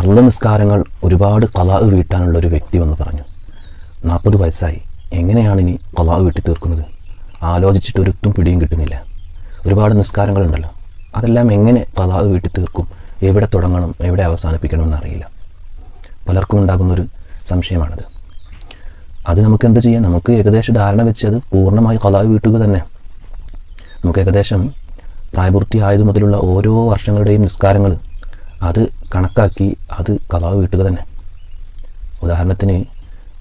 ഫർള നിസ്കാരങ്ങൾ ഒരുപാട് കലാവ് വീട്ടാനുള്ള ഒരു വ്യക്തി വന്ന് പറഞ്ഞു നാൽപ്പത് വയസ്സായി. എങ്ങനെയാണ് ഇനി കലാവ് വീട്ടി തീർക്കുന്നത്? ആലോചിച്ചിട്ട് ഒരുത്തും പിടിയും കിട്ടുന്നില്ല. ഒരുപാട് നിസ്കാരങ്ങളുണ്ടല്ലോ. അതെല്ലാം എങ്ങനെ കലാവ് വീട്ടി തീർക്കും? എവിടെ തുടങ്ങണം? എവിടെ അവസാനിപ്പിക്കണം എന്നറിയില്ല. പലർക്കും ഉണ്ടാകുന്നൊരു സംശയമാണത്. അത് നമുക്ക് എന്ത് ചെയ്യാം? നമുക്ക് ഏകദേശം ധാരണ വെച്ച് അത് പൂർണമായി കലാവ് വീട്ടുക തന്നെ. നമുക്ക് ഏകദേശം പ്രായപൂർത്തിയായതു മുതലുള്ള ഓരോ വർഷങ്ങളുടെയും നിസ്കാരങ്ങൾ അത് കണക്കാക്കി അത് കലാവ് വീട്ടുക തന്നെ. ഉദാഹരണത്തിന്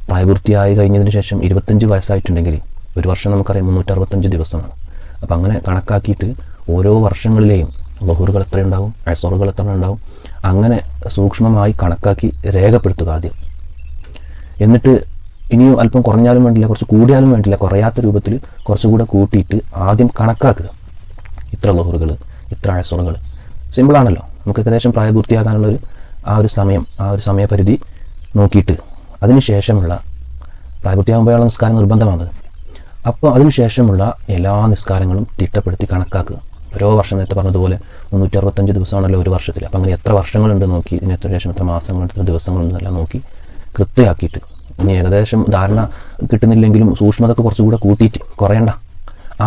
പ്രായപൂർത്തിയായി കഴിഞ്ഞതിന് ശേഷം ഇരുപത്തഞ്ച് വയസ്സായിട്ടുണ്ടെങ്കിൽ ഒരു വർഷം നമുക്കറിയാം മുന്നൂറ്ററുപത്തഞ്ച് ദിവസമാണ്. അപ്പം അങ്ങനെ കണക്കാക്കിയിട്ട് ഓരോ വർഷങ്ങളിലെയും ബഹുറുകൾ എത്ര ഉണ്ടാവും അസോറുകൾ എത്ര ഉണ്ടാവും അങ്ങനെ സൂക്ഷ്മമായി കണക്കാക്കി രേഖപ്പെടുത്തുക ആദ്യം. എന്നിട്ട് ഇനിയും അല്പം കുറഞ്ഞാലും വേണ്ടില്ല കുറച്ച് കൂടിയാലും വേണ്ടില്ല കുറയാത്ത രൂപത്തിൽ കുറച്ചുകൂടെ കൂട്ടിയിട്ട് ആദ്യം കണക്കാക്കുക. ഇത്ര ലഹറുകൾ ഇത്ര അസോറുകൾ സിമ്പിളാണല്ലോ. നമുക്ക് ഏകദേശം പ്രായപൂർത്തിയാകാനുള്ള ഒരു ആ ഒരു സമയം ആ ഒരു സമയപരിധി നോക്കിയിട്ട് അതിനുശേഷമുള്ള പ്രായപൂർത്തിയാകുമ്പോഴുള്ള നിസ്കാരം നിർബന്ധമാണ് അപ്പോൾ അതിനുശേഷമുള്ള എല്ലാ നിസ്കാരങ്ങളും തിട്ടപ്പെടുത്തി കണക്കാക്കുക. ഓരോ വർഷം നേരത്തെ പറഞ്ഞതുപോലെ മുന്നൂറ്റി അറുപത്തഞ്ച് ദിവസമാണല്ലോ ഒരു വർഷത്തിൽ. അപ്പം അങ്ങനെ എത്ര വർഷങ്ങളുണ്ട് നോക്കി ഇതിന് എത്ര ശേഷം എത്ര മാസങ്ങളുണ്ട് എത്ര ദിവസങ്ങളുണ്ടെന്നെല്ലാം നോക്കി കൃത്യമാക്കിയിട്ട് ഇനി ഏകദേശം ധാരണ കിട്ടുന്നില്ലെങ്കിലും സൂക്ഷ്മതൊക്കെ കുറച്ചുകൂടെ കൂട്ടിയിട്ട് കുറയണ്ട.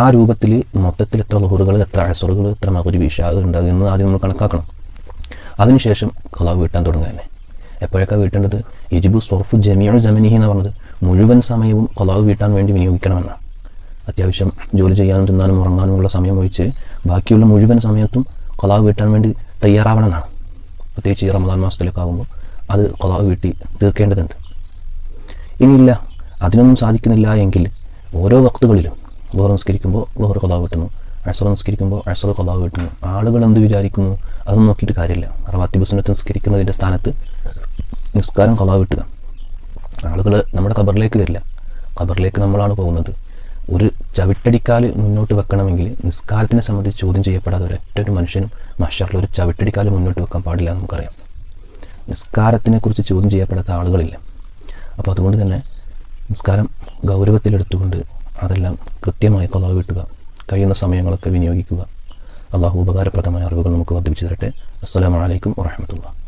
ആ രൂപത്തിൽ മൊത്തത്തിൽ എത്ര ലോഹറുകൾ എത്ര അഴസുറുകൾ എത്ര മകുരി വിഷാദം ഉണ്ട് എന്ന് ആദ്യം നമ്മൾ കണക്കാക്കണം. അതിനുശേഷം കലാവ് വീട്ടാൻ തുടങ്ങുക തന്നെ എപ്പോഴൊക്കെ വീട്ടേണ്ടത്? യജിബു സോർഫ് ജമിയാണ് ജമിനിഹി എന്ന് പറഞ്ഞത്. മുഴുവൻ സമയവും കലാവ് വീട്ടാൻ വേണ്ടി വിനിയോഗിക്കണമെന്നാണ്. അത്യാവശ്യം ജോലി ചെയ്യാനും തിന്നാനും ഉറങ്ങാനുമുള്ള സമയം ഒഴിച്ച് ബാക്കിയുള്ള മുഴുവൻ സമയത്തും കലാവ് വീട്ടാൻ വേണ്ടി തയ്യാറാവണമെന്നാണ്. പ്രത്യേകിച്ച് ഈ റമദാൻ മാസത്തിലൊക്കെ ആകുമ്പോൾ അത് കലാവ് വീട്ടി തീർക്കേണ്ടതുണ്ട്. ഇനിയില്ല അതിനൊന്നും സാധിക്കുന്നില്ല എങ്കിൽ ഓരോ വക്തുകളിലും ലോഹർ നിസ്കരിക്കുമ്പോൾ ലോഹർ കലാവ് കിട്ടുന്നു അസർ നിസ്കരിക്കുമ്പോൾ അസർ കലാവ് കിട്ടുന്നു ആളുകൾ എന്ത് വിചാരിക്കുന്നു? അതൊന്നും നോക്കിയിട്ട് കാര്യമില്ല. റവാത്തിബ് സുന്നത്ത് നിസ്കരിക്കുന്നതിന്റെ സ്ഥാനത്ത് നിസ്കാരം കലാവ് കിട്ടുക ആളുകൾ നമ്മുടെ ഖബറിലേക്ക് വരില്ല. ഖബറിലേക്ക് നമ്മളാണ് പോകുന്നത്. ഒരു ചവിട്ടടിക്കാൽ മുന്നോട്ട് വെക്കണമെങ്കിൽ നിസ്കാരത്തിനെ സംബന്ധിച്ച് ചോദ്യം ചെയ്യപ്പെടാതെ ഒരൊറ്റ ഒരു മനുഷ്യനും മഷറിൽ ഒരു ചവിട്ടടിക്കാൽ മുന്നോട്ട് വെക്കാൻ പാടില്ല എന്ന് നമുക്കറിയാം. നിസ്കാരത്തിനെക്കുറിച്ച് ചോദ്യം ചെയ്യപ്പെടാത്ത ആളുകളില്ല. അപ്പോൾ അതുകൊണ്ട് തന്നെ നിസ്കാരം ഗൗരവത്തിലെടുത്തുകൊണ്ട് അതെല്ലാം കൃത്യമായി കലാവ് കിട്ടുക കഴിയുന്ന സമയങ്ങളൊക്കെ വിനിയോഗിക്കുക. അള്ളാഹു ഉപകാരപ്രദമായ അറിവുകൾ നമുക്ക് വർദ്ധിപ്പിച്ചു തരട്ടെ. അസ്സലാമലൈക്കും വാഹമത്തുള്ള